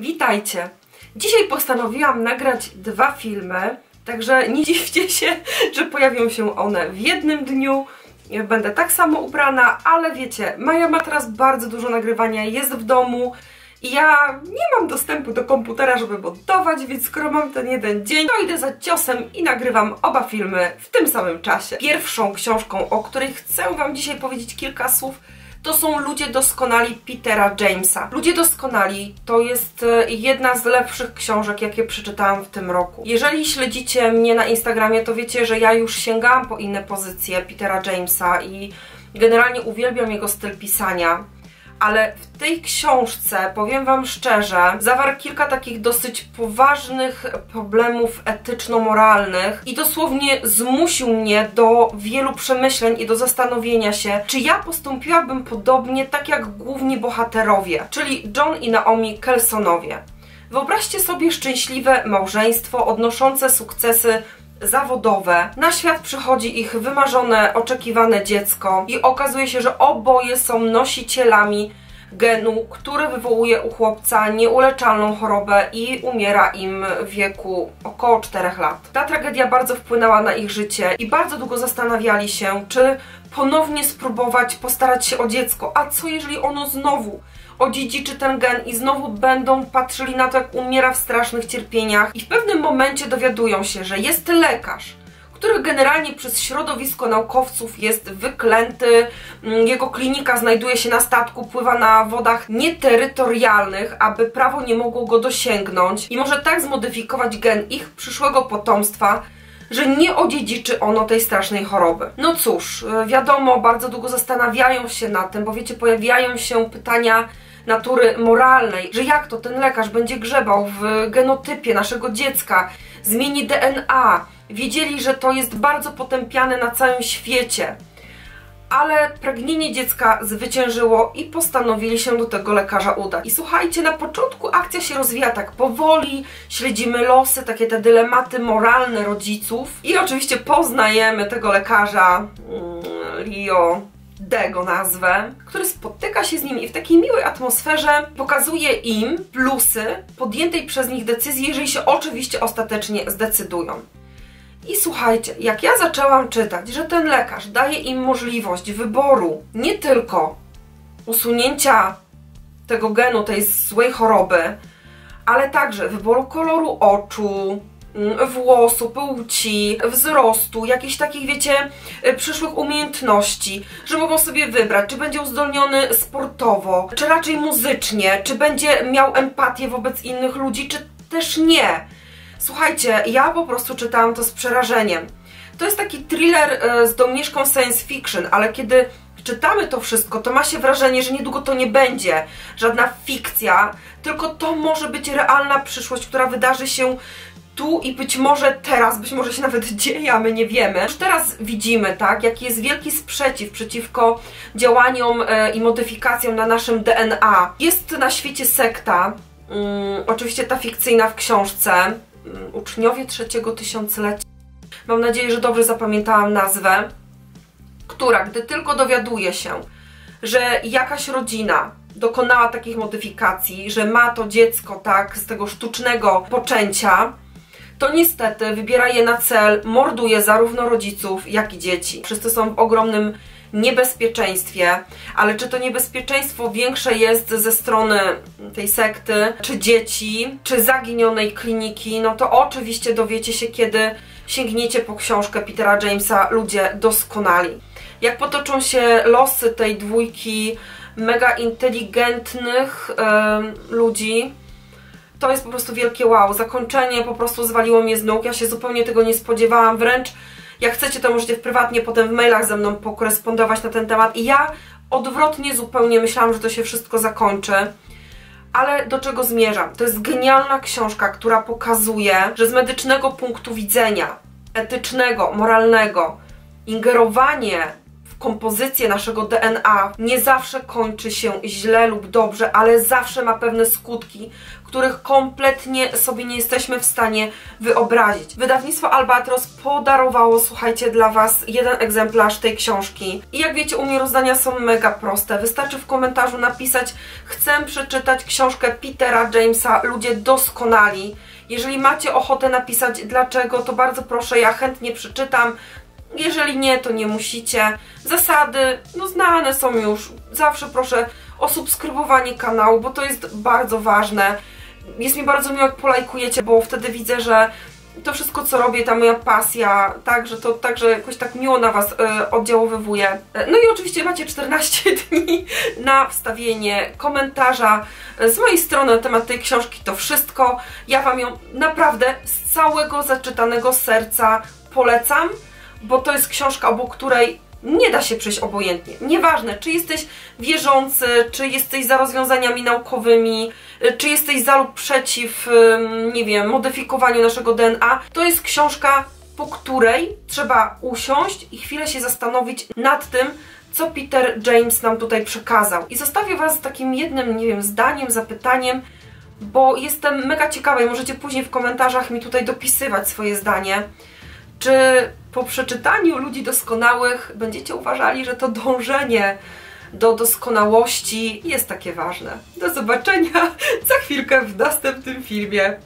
Witajcie! Dzisiaj postanowiłam nagrać dwa filmy, także nie dziwcie się, że pojawią się one w jednym dniu. Będę tak samo ubrana, ale wiecie, Maja ma teraz bardzo dużo nagrywania, jest w domu i ja nie mam dostępu do komputera, żeby montować, więc skoro mam ten jeden dzień, to idę za ciosem i nagrywam oba filmy w tym samym czasie. Pierwszą książką, o której chcę Wam dzisiaj powiedzieć kilka słów, to są Ludzie Doskonali Petera Jamesa. Ludzie Doskonali to jest e, jedna z lepszych książek, jakie przeczytałam w tym roku. Jeżeli śledzicie mnie na Instagramie, to wiecie, że ja już sięgałam po inne pozycje Petera Jamesa i generalnie uwielbiam jego styl pisania ale w tej książce, powiem Wam szczerze, zawarł kilka takich dosyć poważnych problemów etyczno-moralnych i dosłownie zmusił mnie do wielu przemyśleń i do zastanowienia się, czy ja postąpiłabym podobnie tak jak główni bohaterowie, czyli John i Naomi Kelsonowie. Wyobraźcie sobie szczęśliwe małżeństwo odnoszące sukcesy zawodowe. Na świat przychodzi ich wymarzone, oczekiwane dziecko i okazuje się, że oboje są nosicielami genu, który wywołuje u chłopca nieuleczalną chorobę i umiera im w wieku około 4 lat. Ta tragedia bardzo wpłynęła na ich życie i bardzo długo zastanawiali się, czy ponownie spróbować postarać się o dziecko, a co jeżeli ono znowu odziedziczy ten gen i znowu będą patrzyli na to, jak umiera w strasznych cierpieniach i w pewnym momencie dowiadują się, że jest lekarz, który generalnie przez środowisko naukowców jest wyklęty, mm, jego klinika znajduje się na statku, pływa na wodach nieterytorialnych, aby prawo nie mogło go dosięgnąć i może tak zmodyfikować gen ich przyszłego potomstwa, że nie odziedziczy ono tej strasznej choroby. No cóż, wiadomo, bardzo długo zastanawiają się na tym, bo wiecie, pojawiają się pytania natury moralnej, że jak to ten lekarz będzie grzebał w genotypie naszego dziecka, zmieni DNA. Wiedzieli, że to jest bardzo potępiane na całym świecie. Ale pragnienie dziecka zwyciężyło i postanowili się do tego lekarza udać. I słuchajcie, na początku akcja się rozwija tak powoli, śledzimy losy, takie te dylematy moralne rodziców i oczywiście poznajemy tego lekarza, mm, Leo, Dego nazwę, który spotyka się z nimi i w takiej miłej atmosferze pokazuje im plusy podjętej przez nich decyzji, jeżeli się oczywiście ostatecznie zdecydują. I słuchajcie, jak ja zaczęłam czytać, że ten lekarz daje im możliwość wyboru nie tylko usunięcia tego genu, tej złej choroby, ale także wyboru koloru oczu, Mm, włosu, płci, wzrostu, jakichś takich, wiecie, y, przyszłych umiejętności, że mogą sobie wybrać, czy będzie uzdolniony sportowo, czy raczej muzycznie, czy będzie miał empatię wobec innych ludzi, czy też nie. Słuchajcie, ja po prostu czytałam to z przerażeniem. To jest taki thriller y, z domieszką science fiction, ale kiedy czytamy to wszystko, to ma się wrażenie, że niedługo to nie będzie żadna fikcja, tylko to może być realna przyszłość, która wydarzy się tu i być może teraz, być może się nawet dzieje, a my nie wiemy. Już teraz widzimy, tak, jaki jest wielki sprzeciw przeciwko działaniom e, i modyfikacjom na naszym DNA. Jest na świecie sekta, um, oczywiście ta fikcyjna w książce, uczniowie trzeciego tysiąclecia. Mam nadzieję, że dobrze zapamiętałam nazwę, która, gdy tylko dowiaduje się, że jakaś rodzina dokonała takich modyfikacji, że ma to dziecko, tak, z tego sztucznego poczęcia, to niestety wybiera je na cel, morduje zarówno rodziców, jak i dzieci. Wszyscy są w ogromnym niebezpieczeństwie, ale czy to niebezpieczeństwo większe jest ze strony tej sekty, czy dzieci, czy zaginionej kliniki, no to oczywiście dowiecie się, kiedy sięgniecie po książkę Petera Jamesa Ludzie Doskonali. Jak potoczą się losy tej dwójki mega inteligentnych yy, ludzi, to jest po prostu wielkie wow. Zakończenie po prostu zwaliło mnie z nóg. Ja się zupełnie tego nie spodziewałam. Wręcz jak chcecie, to możecie prywatnie potem w mailach ze mną pokorespondować na ten temat. I ja odwrotnie zupełnie myślałam, że to się wszystko zakończy. Ale do czego zmierzam? To jest genialna książka, która pokazuje, że z medycznego punktu widzenia, etycznego, moralnego, ingerowanie kompozycję naszego DNA nie zawsze kończy się źle lub dobrze, ale zawsze ma pewne skutki, których kompletnie sobie nie jesteśmy w stanie wyobrazić. Wydawnictwo Albatros podarowało, słuchajcie, dla Was jeden egzemplarz tej książki. I jak wiecie, u mnie rozdania są mega proste. Wystarczy w komentarzu napisać chcę przeczytać książkę Petera Jamesa Ludzie doskonali. Jeżeli macie ochotę napisać dlaczego, to bardzo proszę, ja chętnie przeczytam. Jeżeli nie, to nie musicie. Zasady, no znane są już. Zawsze proszę o subskrybowanie kanału, bo to jest bardzo ważne. Jest mi bardzo miło, jak polajkujecie, bo wtedy widzę, że to wszystko, co robię, ta moja pasja, tak, że to także jakoś tak miło na Was y, oddziaływuje. No i oczywiście macie 14 dni na wstawienie komentarza z mojej strony na temat tej książki. To wszystko. Ja Wam ją naprawdę z całego zaczytanego serca polecam, bo to jest książka, obok której nie da się przejść obojętnie. Nieważne, czy jesteś wierzący, czy jesteś za rozwiązaniami naukowymi, czy jesteś za lub przeciw, nie wiem, modyfikowaniu naszego DNA. To jest książka, po której trzeba usiąść i chwilę się zastanowić nad tym, co Peter James nam tutaj przekazał. I zostawię Was z takim jednym, nie wiem, zdaniem, zapytaniem, bo jestem mega ciekawa i możecie później w komentarzach mi tutaj dopisywać swoje zdanie. Czy po przeczytaniu ludzi doskonałych będziecie uważali, że to dążenie do doskonałości jest takie ważne? Do zobaczenia za chwilkę w następnym filmie.